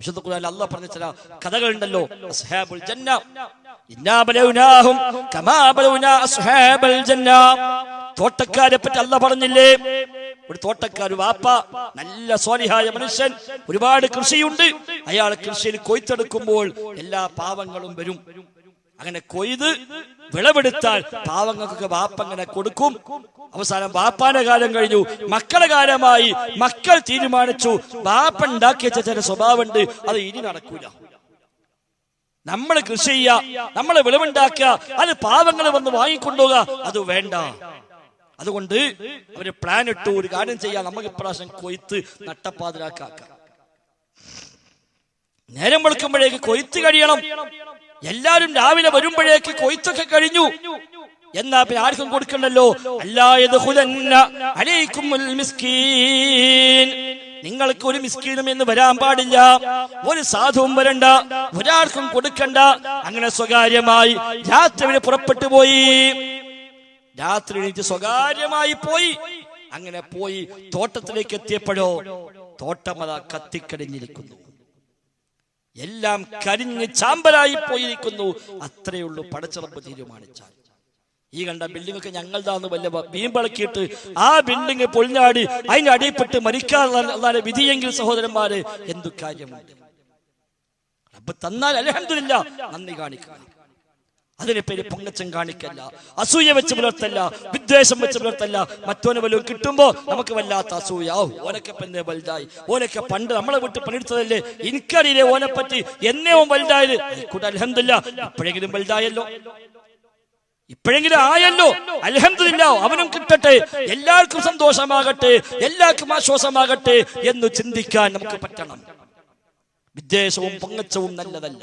വിശുദ്ധ ഖുർആനിൽ അള്ളാഹ് പറഞ്ഞ ചില കഥകളുണ്ടല്ലോ. അസ്ഹാബുൽ ജന്ന. ഇന്നാ ബലൗനാഹും കമാ ബലൗനാ അസ്ഹാബൽ ജന്ന. തോട്ടക്കാരെ പറ്റി അല്ല പറഞ്ഞില്ലേ? ഒരു തോട്ടക്കാർ വാപ്പ നല്ല സ്വാലിഹായ മനുഷ്യൻ ഒരുപാട് കൃഷിയുണ്ട്. അയാൾ കൃഷിയിൽ കൊയ്ത്തെടുക്കുമ്പോൾ എല്ലാ പാവങ്ങളും വരും. അങ്ങനെ കൊയ്ത് വിളവെടുത്താൽ പാവങ്ങൾക്കൊക്കെ വാപ്പ അങ്ങനെ കൊടുക്കും. അവസാനം വാപ്പാന്റെ കാലം കഴിഞ്ഞു. മക്കളുടെ കാലമായി മക്കൾ തീരുമാനിച്ചു. വാപ്പ ഉണ്ടാക്കി വെച്ച ചില സ്വഭാവമുണ്ട്. അത് ഇനി നടക്കൂല. നമ്മൾ കൃഷി ചെയ്യുക നമ്മൾ വിളവുണ്ടാക്കുക അത് പാവങ്ങൾ വന്ന് വാങ്ങിക്കൊണ്ടുപോകുക അത് വേണ്ട. അതുകൊണ്ട് അവർ പ്ലാൻ ഇട്ടു ഒരു കാര്യം ചെയ്യാം. നമുക്ക് ഇപ്രാവശ്യം കൊയ്ത്ത് നട്ടപ്പാതിരാക്കാക്കാം. നേരം വെളുക്കുമ്പോഴേക്ക് കൊയ്ത്ത് കഴിയണം. എല്ലാരും രാവിലെ വരുമ്പോഴേക്ക് കൊയ്ത്തൊക്കെ കഴിഞ്ഞു. എന്നാ പിന്നെ ആർക്കും കൊടുക്കണ്ടല്ലോ? നിങ്ങൾക്ക് ഒരു മിസ്കീനും എന്ന് വരാൻ പാടില്ല. ഒരു സാധുവും വരണ്ട. ഒരാൾക്കും കൊടുക്കണ്ട. അങ്ങനെ സ്വകാര്യമായി രാത്രി പുറപ്പെട്ടു പോയി. രാത്രി എണീറ്റ് സ്വകാര്യമായി പോയി. അങ്ങനെ പോയി തോട്ടത്തിലേക്ക് എത്തിയപ്പോഴോ തോട്ടമത കത്തിക്കടിഞ്ഞിരിക്കുന്നു. എല്ലാം കരിഞ്ഞ് ചാമ്പലായി പോയിരിക്കുന്നു. അത്രയേ ഉള്ളൂ പടച്ചിറപ്പ് തീരുമാനിച്ചാൽ. ഈ കണ്ട ബിൽഡിംഗ് ഒക്കെ ഞങ്ങളതാന്ന് വല്ല വീമ്പിളക്കിയിട്ട് ആ ബിൽഡിംഗ് പൊളിഞ്ഞാടി അതിന്റെ അടിയപ്പെട്ട് മരിക്കാനുള്ള വിധിയെങ്കിൽ സഹോദരന്മാര് എന്തു കാര്യമുണ്ട്? റബ്ബ് തന്നാൽ അലഹമില്ല നന്ദി കാണിക്കുക അതിനെ പേര് പൊങ്ങച്ചം കാണിക്കല്ല അസൂയ വെച്ച് പുലർത്തല്ല വിദ്വേഷം വെച്ച് പുലർത്തല്ല. മറ്റോനെ വല്ലതും കിട്ടുമ്പോ നമുക്ക് വല്ലാത്ത അസൂയ. ഓനൊക്കെ പിന്നെ വലുതായി. ഓനൊക്കെ പണ്ട് നമ്മളെ വിട്ട് പണിയെടുത്തതല്ലേ? എനിക്കറിയില്ലേ ഓനെ പറ്റി എന്നെ ഓൻ വലുതായത്? കൂടെ അലഹമില്ല ഇപ്പോഴെങ്കിലും വലുതായല്ലോ. ഇപ്പോഴെങ്കിലും ആയല്ലോ. അലഹമില്ല അവനും കിട്ടട്ടെ. എല്ലാവർക്കും സന്തോഷമാകട്ടെ. എല്ലാവർക്കും ആശ്വാസമാകട്ടെ എന്ന് ചിന്തിക്കാൻ നമുക്ക് പറ്റണം. വിദ്വേഷവും പൊങ്ങച്ചവും നല്ലതല്ല.